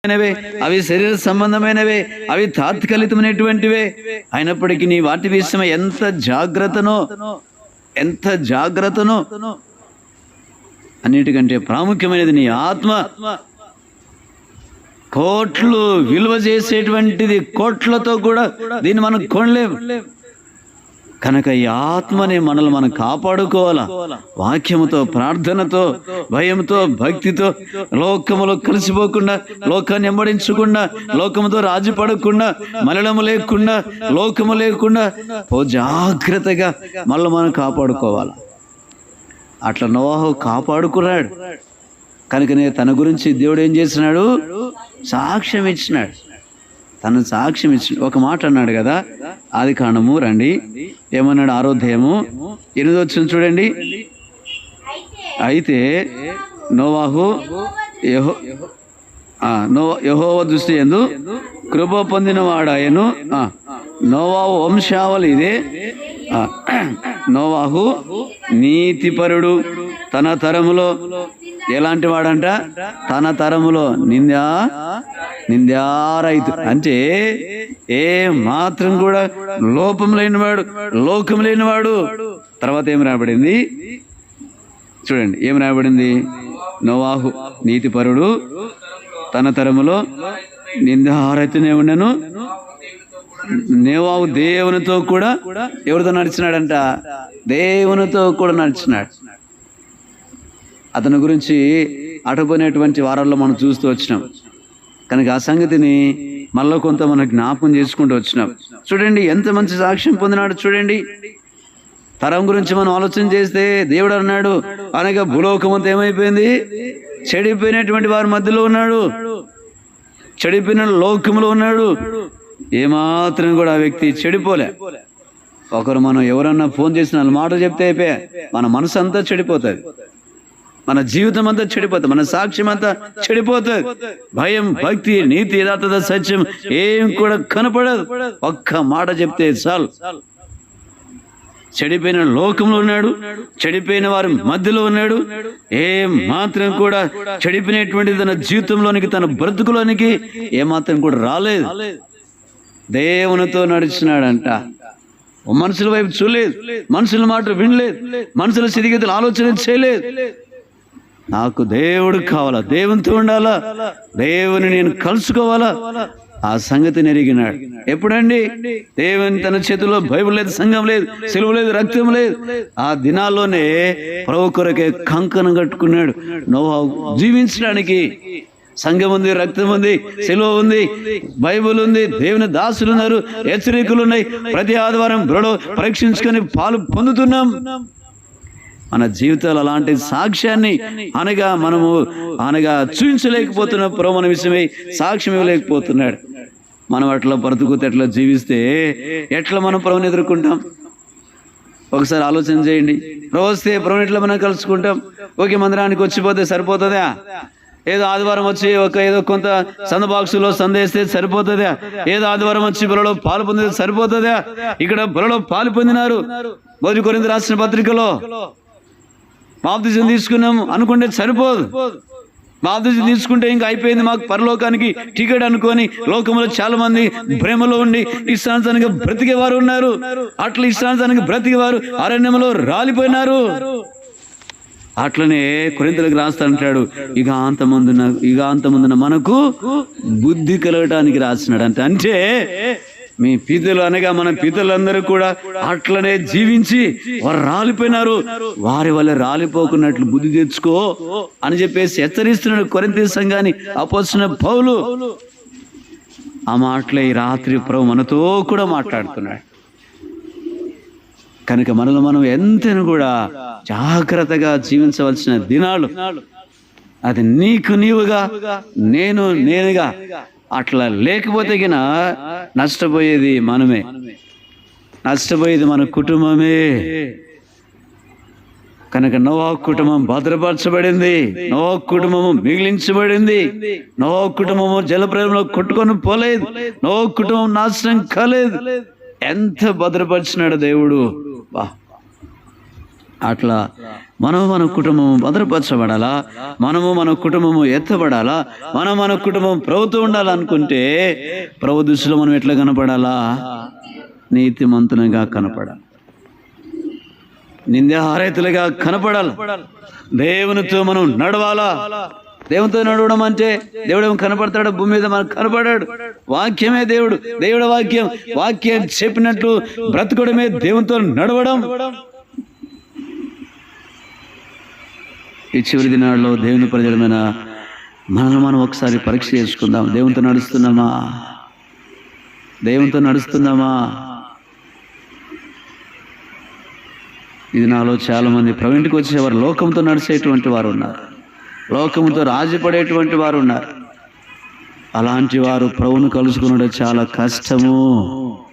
అయినవే అవి శరీర సంబంధమైనవే అవి తాత్కాలికమైనటువంటివే. అయినప్పటికీ నీ వాటి విషయమై ఎంత జాగ్రత్తనో ఎంత జాగ్రత్తనో అన్నిటికంటే ప్రాముఖ్యమైనది నీ ఆత్మ. కోట్లు విలువ చేసేటువంటిది కోట్లతో కూడా దీన్ని మనం కొనలేము కనుక ఈ ఆత్మని మనల్ని మనం కాపాడుకోవాలా? వాక్యముతో ప్రార్థనతో భయంతో భక్తితో లోకములో కలిసిపోకుండా లోకాన్ని ఎంబడించకుండా లోకముతో రాజీ పడకుండా మలడము లేకుండా లోకము లేకుండా ఓ జాగ్రత్తగా మళ్ళీ మనం కాపాడుకోవాలి? అట్లా నోవాహు కాపాడుకున్నాడు. కనుకనే తన గురించి దేవుడు ఏం చేసినాడు? సాక్ష్యం ఇచ్చినాడు. తను సాక్ష్యం ఇచ్చి ఒక మాట అన్నాడు కదా? ఆది కాండము రండి. ఏమన్నాడు ఆరోధ్యము? ఎనిమిది వచ్చిన చూడండి. అయితే నోవాహు యహో నో యహోవ దృష్టి ఎందు కృప పొందిన వాడాయను నోవాహు వంశావళి ఇదే. నోవాహు నీతిపరుడు తన తరములో ఎలాంటి వాడంట? తన తరములో నిందా నిందారైతు. అంటే ఏ మాత్రం కూడా లోపం లేనివాడు లోకం లేనివాడు. తర్వాత ఏం రాబడింది చూడండి ఏం రాబడింది నోవాహు నీతిపరుడు తన తరములో నిందారైతూనే ఉండను. నేవావు దేవునితో కూడా ఎవరితో నడిచినాడంట? దేవునితో కూడా నడిచినాడు. అతని గురించి అటుపోయినటువంటి వారాల్లో మనం చూస్తూ వచ్చినాం. కనుక ఆ సంగతిని మళ్ళీ కొంత మన జ్ఞాపకం చేసుకుంటూ వచ్చినాం. చూడండి ఎంత మంచి సాక్ష్యం పొందినాడు చూడండి. తరం గురించి మనం ఆలోచన చేస్తే దేవుడు అన్నాడు అనగా భూలోకమంతా ఏమైపోయింది? చెడిపోయినటువంటి వారి మధ్యలో ఉన్నాడు. చెడిపోయిన లోకములో ఉన్నాడు. ఏమాత్రం కూడా ఆ వ్యక్తి చెడిపోలే. ఒకరు మనం ఎవరన్నా ఫోన్ చేసిన వాళ్ళ మాట చెప్తే అయిపోయా. మన మనసు అంతా చెడిపోతుంది. మన జీవితం అంతా చెడిపోతుంది మన సాక్ష్యం అంతా చెడిపోతుంది భయం భక్తి నీతి యథార్థత సత్యం ఏం కూడా కనపడదు. ఒక్క మాట చెప్తే చాలు. చెడిపోయిన లోకంలో ఉన్నాడు చెడిపోయిన వారి మధ్యలో ఉన్నాడు. ఏ మాత్రం కూడా చెడిపోయినటువంటి తన జీవితంలోనికి తన బ్రతుకులోనికి ఏ మాత్రం కూడా రాలేదు. దేవునితో నడిచినాడంట. మనుషుల వైపు చూడలేదు. మనుషుల మాట వినలేదు. మనుషుల స్థితిగతులు ఆలోచన చేయలేదు. నాకు దేవుడు కావాలా? దేవునితో ఉండాలా? దేవుని నేను కలుసుకోవాలా? ఆ సంగతి నెరిగినాడు. ఎప్పుడండి? దేవుని తన చేతిలో బైబిల్ లేదు సంఘం లేదు సెలవు లేదు రక్తం లేదు. ఆ దినాల్లోనే ప్రభు కొరకే కంకణం కట్టుకున్నాడు. నోవా జీవించడానికి సంఘం ఉంది రక్తం ఉంది సెలవు ఉంది బైబిల్ ఉంది దేవుని దాసులు ఉన్నారు హెచ్చరికలు ఉన్నాయి. ప్రతి ఆదివారం బ్రడో పరీక్షించుకొని పాలు పొందుతున్నాం. మన జీవితాలు అలాంటి సాక్ష్యాన్ని అనగా మనము అనగా చూపించలేకపోతున్న ప్రవణ విషయమై సాక్ష్యం ఇవ్వలేకపోతున్నాడు. మనం అట్లా బ్రతుకుతే ఎట్లా జీవిస్తే ఎట్లా మనం ప్రభుని ఎదుర్కొంటాం? ఒకసారి ఆలోచన చేయండి. ప్రభు వస్తే ప్రభుని ఎట్లా మనం కలుసుకుంటాం? ఓకే మందిరానికి వచ్చిపోతే సరిపోతుందా? ఏదో ఆదివారం వచ్చి ఒక ఏదో కొంత సంద బాక్సులో సందేస్తే సరిపోతుందా? ఏదో ఆదివారం వచ్చి బులలో పాలు పొందితే సరిపోతుందా? ఇక్కడ బులలో పాలు పొందినారు. మొదటి కొరింత రాసిన పత్రికలో బాప్తిజం తీసుకున్నాం అనుకుంటే సరిపోదు. బాప్తిజం తీసుకుంటే ఇంకా అయిపోయింది మాకు పరలోకానికి టికెట్ అనుకొని లోకంలో చాలా మంది ప్రేమలో ఉండి ఇష్టానుసారంగా బ్రతికేవారు ఉన్నారు. అట్లా ఇష్టానుసారంగా బ్రతికేవారు అరణ్యంలో రాలిపోయినారు. అట్లనే కొరింతలకు రాస్తానంటాడు ఇక అంతమందున ఇక అంతమందున మనకు బుద్ధి కలగటానికి రాసినాడు అంటే అంటే మీ పితలు అనగా మన పితలందరూ కూడా అట్లనే జీవించి వారు రాలిపోయినారు. వారి వల్ల రాలిపోకున్నట్లు బుద్ధి తెచ్చుకో అని చెప్పేసి హెచ్చరిస్తున్నాడు కొరింత సంఘాన్ని అపోసిన పౌలు. ఆ మాటలే ఈ రాత్రి ప్రభు మనతో కూడా మాట్లాడుతున్నాడు. కనుక మనలో మనం ఎంతను కూడా జాగ్రత్తగా జీవించవలసిన దినాలు. అది నీకు నీవుగా నేను నేనుగా అట్లా లేకపోతే గిన నష్టపోయేది మనమే. నష్టపోయేది మన కుటుంబమే. కనుక నోవా కుటుంబం భద్రపరచబడింది. నోవా కుటుంబము మిగిలించబడింది. నోవా కుటుంబము జలప్రేమలో కొట్టుకొని పోలేదు. నోవా కుటుంబం నాశనం కాలేదు. ఎంత భద్రపరిచినాడు దేవుడు. బా. అట్లా మనము మన కుటుంబం భద్రపరచబడాలా? మనము మన కుటుంబము ఎత్తబడాలా? మనం మన కుటుంబం ప్రభుత్వం ఉండాలనుకుంటే ప్రభు దృష్టిలో మనం ఎట్లా కనపడాలా? నీతిమంతునిగా కనపడాలి. నిందాహారైతులుగా కనపడాలి. దేవునితో మనం నడవాలా? దేవునితో నడవడం అంటే దేవుడు కనపడతాడు భూమి మీద మనకు కనపడాడు. వాక్యమే దేవుడు దేవుడు వాక్యం. వాక్యం చెప్పినట్లు బ్రతకడమే దేవునితో నడవడం. ఈ చివరి దినాల్లో దేవుని ప్రజలమైన మనల్ని మనం ఒకసారి పరీక్ష చేసుకుందాం. దేవునితో నడుస్తున్నామా? దేవునితో నడుస్తున్నామా? ఈ నాలో చాలామంది ప్రవీణ్కి వచ్చేవారు లోకంతో నడిచేటువంటి వారు ఉన్నారు. లోకంతో రాజీపడేటువంటి వారు ఉన్నారు. అలాంటి వారు ప్రభును కలుసుకున్నది చాలా కష్టము.